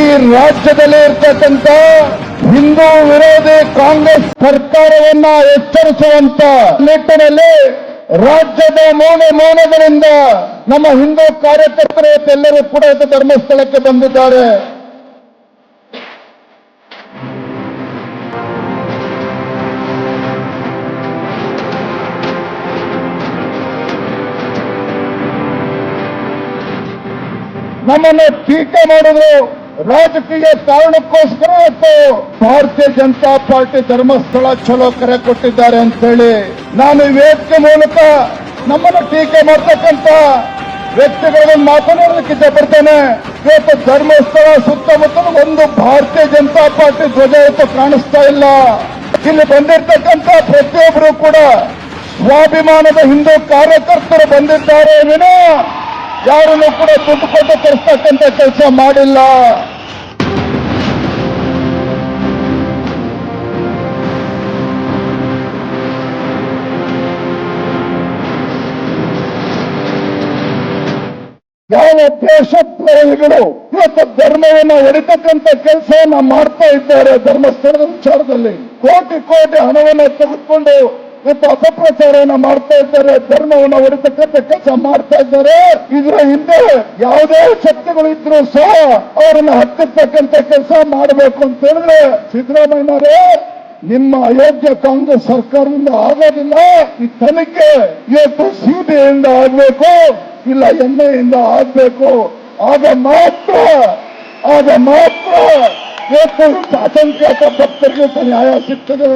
ಈ ರಾಜ್ಯದಲ್ಲಿ ಇರ್ತಕ್ಕಂಥ ಹಿಂದೂ ವಿರೋಧಿ ಕಾಂಗ್ರೆಸ್ ಸರ್ಕಾರವನ್ನ ಎಚ್ಚರಿಸುವಂತ ನಿಟ್ಟಿನಲ್ಲಿ ರಾಜ್ಯದ ಮೂಲೆ ಮೂಲೆಗಳಿಂದ ನಮ್ಮ ಹಿಂದೂ ಕಾರ್ಯಕರ್ತರು ಎಲ್ಲರೂ ಕೂಡ ಧರ್ಮಸ್ಥಳಕ್ಕೆ ಬಂದಿದ್ದಾರೆ. ನಮ್ಮನ್ನು ಟೀಕೆ ಮಾಡಿದ್ರು. ರಾಜಕೀಯ ಕಾರಣಕ್ಕೋಸ್ಕರ ಇವತ್ತು ಭಾರತೀಯ ಜನತಾ ಪಾರ್ಟಿ ಧರ್ಮಸ್ಥಳ ಚಲೋ ಕರೆ ಕೊಟ್ಟಿದ್ದಾರೆ ಅಂತ ಹೇಳಿ ನಾನು ವೇದಿಕೆ ಮೂಲಕ ನಮ್ಮನ್ನು ಟೀಕೆ ಮಾಡ್ತಕ್ಕಂತ ವ್ಯಕ್ತಿಗಳನ್ನು ಮಾತನಾಡಲಿಕ್ಕೆ ಇಷ್ಟಪಡ್ತೇನೆ ಇವತ್ತು ಧರ್ಮಸ್ಥಳ ಸುತ್ತಮುತ್ತಲು ಒಂದು ಭಾರತೀಯ ಜನತಾ ಪಾರ್ಟಿ ಧ್ವಜ ಇವತ್ತು ಕಾಣಿಸ್ತಾ ಇಲ್ಲ. ಇಲ್ಲಿ ಬಂದಿರ್ತಕ್ಕಂಥ ಪ್ರತಿಯೊಬ್ಬರು ಕೂಡ ಸ್ವಾಭಿಮಾನದ ಹಿಂದೂ ಕಾರ್ಯಕರ್ತರು ಬಂದಿದ್ದಾರೆ ವಿನೋ ಯಾರನ್ನು ಕೂಡ ದುಡ್ಡು ಕೊಟ್ಟು ತರಿಸ್ತಕ್ಕಂಥ ಕೆಲಸ ಮಾಡಿಲ್ಲ. ಯಾವ ದೇಶಪ್ರೇಮಿಗಳು ಇವತ್ತು ಧರ್ಮವನ್ನ ಹೊಡಿತಕ್ಕಂತ ಕೆಲಸವನ್ನ ಮಾಡ್ತಾ ಇದ್ದಾರೆ ಧರ್ಮಸ್ಥಳದ ವಿಚಾರದಲ್ಲಿ, ಕೋಟಿ ಕೋಟಿ ಹಣವನ್ನ ತೆಗೆದುಕೊಂಡು ಇವತ್ತು ಅಪಪ್ರಚಾರವನ್ನು ಮಾಡ್ತಾ ಇದ್ದಾರೆ, ಧರ್ಮವನ್ನ ಹೊರತಕ್ಕಂಥ ಕೆಲಸ ಮಾಡ್ತಾ ಇದ್ದಾರೆ. ಇದರ ಹಿಂದೆ ಯಾವುದೇ ಶಕ್ತಿಗಳು ಇದ್ರು ಸಹ ಅವರನ್ನ ಹತ್ತಿರ್ತಕ್ಕಂಥ ಕೆಲಸ ಮಾಡಬೇಕು ಅಂತ ಹೇಳಿದ್ರೆ, ಸಿದ್ದರಾಮಯ್ಯನವರೇ, ನಿಮ್ಮ ಅಯೋಗ್ಯ ಕಾಂಗ್ರೆಸ್ ಸರ್ಕಾರದಿಂದ ಆಗೋದಿಲ್ಲ. ಈ ತನಿಖೆ ಇವತ್ತು ಸಿಬಿಐಯಿಂದ ಆಗ್ಬೇಕು, ಇಲ್ಲ ಎನ್ಐಯಿಂದ ಆಗ್ಬೇಕು. ಆಗ ಮಾತ್ರ ಆಗ ಮಾತ್ರ ಇವತ್ತು ಅಸಂಖ್ಯಾತ ಭಕ್ತರಿಗೆ ನ್ಯಾಯ ಸಿಗ್ತದೆ.